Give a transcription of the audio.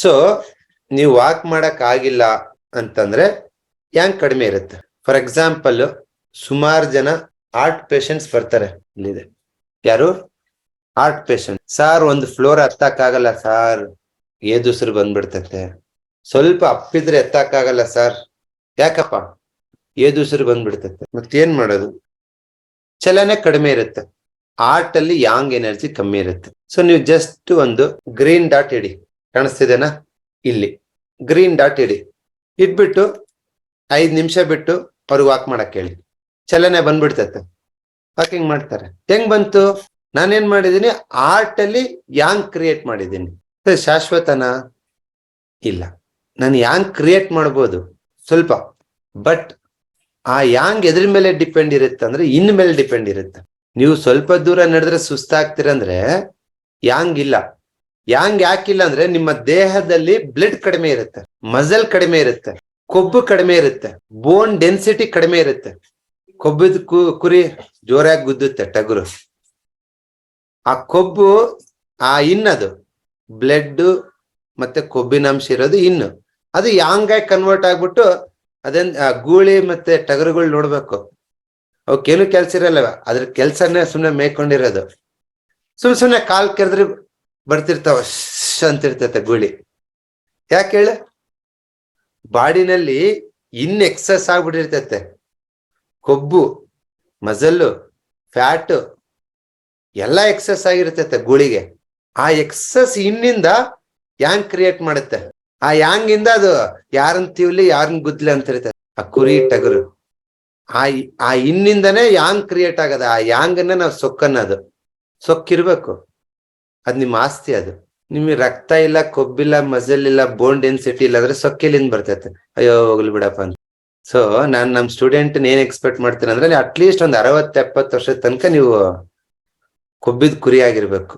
So ನೀವು walk ಮಾಡಕ್ ಆಗಿಲ್ಲ ಅಂತಂದ್ರೆ ಯಾಂಗ್ ಕಡಿಮೆ ಇರುತ್ತೆ. ಫಾರ್ ಎಕ್ಸಾಂಪಲ್ ಸುಮಾರು ಜನ ಆರ್ಟ್ ಪೇಷಂಟ್ಸ್ ಬರ್ತಾರೆ ಇಲ್ಲಿದೆ. ಯಾರು? ಆರ್ಟ್ ಪೇಷಂಟ್ ಸಾರ್ ಒಂದು ಫ್ಲೋರ್ ಹತ್ತಕ್ಕಾಗಲ್ಲ ಸಾರ್. ಏದುಸಿರು ಬಂದ್ಬಿಡ್ತತೆ. ಸ್ವಲ್ಪ ಅಪ್ಪಿದ್ರೆ ಎತ್ತಕ್ಕಾಗಲ್ಲ ಸರ್. ಯಾಕಪ್ಪ? ಏದುಸಿರು ಬಂದ್ಬಿಡ್ತತೆ. ಮತ್ತೇನ್ ಮಾಡೋದು? ಚಲನೆ ಕಡಿಮೆ ಇರುತ್ತೆ. ಆರ್ಟ್ ಅಲ್ಲಿ ಯಾಂಗ್ ಎನರ್ಜಿ ಕಮ್ಮಿ ಇರುತ್ತೆ. ಸೊ ನೀವು ಜಸ್ಟ್ ಒಂದು ಗ್ರೀನ್ ಡಾಟ್ ಇಡಿ ಕಾಣಿಸ್ತಿದೆನಾ? ಇಲ್ಲಿ. ಗ್ರೀನ್ ಡಾಟ್ ಇಡಿ. ಇಟ್ಬಿಟ್ಟು ಐದು ನಿಮಿಷ ಬಿಟ್ಟು ಅವ್ರಿಗೆ ವಾಕ್ ಮಾಡಕ್ ಹೇಳಿ. ಚಲನೆ ಬಂದ್ಬಿಡ್ತೈತೆ. ವಾಕಿಂಗ್ ಮಾಡ್ತಾರೆ? ಹೆಂಗ್ ಬಂತು? ನಾನೇನ್ ಮಾಡಿದೀನಿ? ಆರ್ಟ್ ಅಲ್ಲಿ ಯಾಂಗ್ ಕ್ರಿಯೇಟ್ ಮಾಡಿದ್ದೀನಿ ಶಾಶ್ವತನ ಶಾಶ್ವತನಾ? ಇಲ್ಲ. ನಾನು ಯಾಂಗ್ ಕ್ರಿಯೇಟ್ ಮಾಡ್ಬೋದು. ಸ್ವಲ್ಪ. ಬಟ್ ಆ ಯಾಂಗ್ ಎದ್ರ ಮೇಲೆ ಡಿಪೆಂಡ್ ಇರುತ್ತೆ ಅಂದ್ರೆ ಇನ್ ಮೇಲೆ ಡಿಪೆಂಡ್ ಇರುತ್ತೆ. ನೀವು ಸ್ವಲ್ಪ ದೂರ ನಡೆದ್ರೆ ಸುಸ್ತಾಗ್ತೀರಂದ್ರೆ ಯಾಂಗ್ ಇಲ್ಲ. ಯಾಂಗ್ ಯಾಕಿಲ್ಲ ಅಂದ್ರೆ ನಿಮ್ಮ ದೇಹದಲ್ಲಿ ಬ್ಲಡ್ ಕಡಿಮೆ ಇರುತ್ತೆ ಮಜಲ್ ಕಡಿಮೆ ಇರುತ್ತೆ, ಕೊಬ್ಬು ಕಡಿಮೆ ಇರುತ್ತೆ ಬೋನ್ ಡೆನ್ಸಿಟಿ ಕಡಿಮೆ ಇರುತ್ತೆ. ಕೊಬ್ಬಿದ ಕುರಿ ಜೋರಾಗಿ ಗುದ್ದುತ್ತೆ ಟಗರು. ಆ ಕೊಬ್ಬು, ಆ ಇನ್ನದು ಬ್ಲಡ್ ಮತ್ತೆ ಕೊಬ್ಬಿನ ಅಂಶ ಇರೋದು ಇನ್ನು. ಅದು ಯಾಂಗಾಗಿ ಕನ್ವರ್ಟ್ ಆಗ್ಬಿಟ್ಟು ಅದನ್ ಗೂಳಿ ಮತ್ತೆ ಟಗರುಗಳು ನೋಡ್ಬೇಕು. ಅವಕ್ಕೇನು ಕೆಲ್ಸ ಇರಲ್ಲವ ಅದ್ರ ಕೆಲ್ಸನೇ ಸುಮ್ನೆ ಮೇಯ್ಕೊಂಡಿರೋದು. ಸುಮ್ ಸುಮ್ನೆ ಕಾಲ್ ಕೆರೆದ್ರೆ ಬರ್ತಿರ್ತಾವ ಶ್ ಅಂತಿರ್ತೈತೆ ಗುಳಿ. ಯಾಕೆ ಹೇಳ? ಬಾಡಿನಲ್ಲಿ ಇನ್ ಎಕ್ಸಸ್ ಆಗ್ಬಿಟ್ಟಿರ್ತೈತೆ. ಕೊಬ್ಬು, ಮಜಲ್ಲು, ಫ್ಯಾಟು ಎಲ್ಲ ಎಕ್ಸಸ್ ಆಗಿರ್ತೈತೆ ಗುಳಿಗೆ. ಆ ಎಕ್ಸಸ್ ಇನ್ನಿಂದ ಯಾಂಗ್ ಕ್ರಿಯೇಟ್ ಮಾಡುತ್ತೆ? ಆ ಯಾಂಗ್ ಇಂದ ಅದು ಯಾರನ್ ತೀವ್ಲಿ, ಯಾರನ್ ಗುದ್ಲಿ ಅಂತ ಆ ಕುರಿ, ಟಗರು. ಆ ಆ ಇನ್ನಿಂದನೇ ಯಾಂಗ್ ಕ್ರಿಯೇಟ್ ಆಗದ? ಆ ಯಾಂಗನ್ನ ನಾವು ಸೊಕ್ಕನ್ನೋದು. ಸೊಕ್ಕಿರ್ಬೇಕು. ಅದ್ ನಿಮ್ಮ ಆಸ್ತಿ ಅದು. ನಿಮಗೆ ರಕ್ತ ಇಲ್ಲ ಕೊಬ್ಬಿಲ್ಲ ಮಜಲ್ ಇಲ್ಲ ಬೋನ್ ಡೆನ್ಸಿಟಿ ಇಲ್ಲ ಅಂದ್ರೆ ಸೊಕ್ಕೆಲಿಂದ ಬರ್ತೈತೆ. ಅಯ್ಯೋ, ಹೋಗ್ಲಿ ಬಿಡಪ್ಪ ಅಂತ. ಸೊ ನಾನ್ ನಮ್ ಸ್ಟೂಡೆಂಟ್ ಏನ್ ಎಕ್ಸ್ಪೆಕ್ಟ್ ಮಾಡ್ತೀನಿ ಅಂದ್ರೆ ಅಟ್ಲೀಸ್ಟ್ ಒಂದು ಅರವತ್ತೆಪ್ಪತ್ತು ವರ್ಷದ ತನಕ ನೀವು ಕೊಬ್ಬಿದ ಕುರಿ ಆಗಿರ್ಬೇಕು.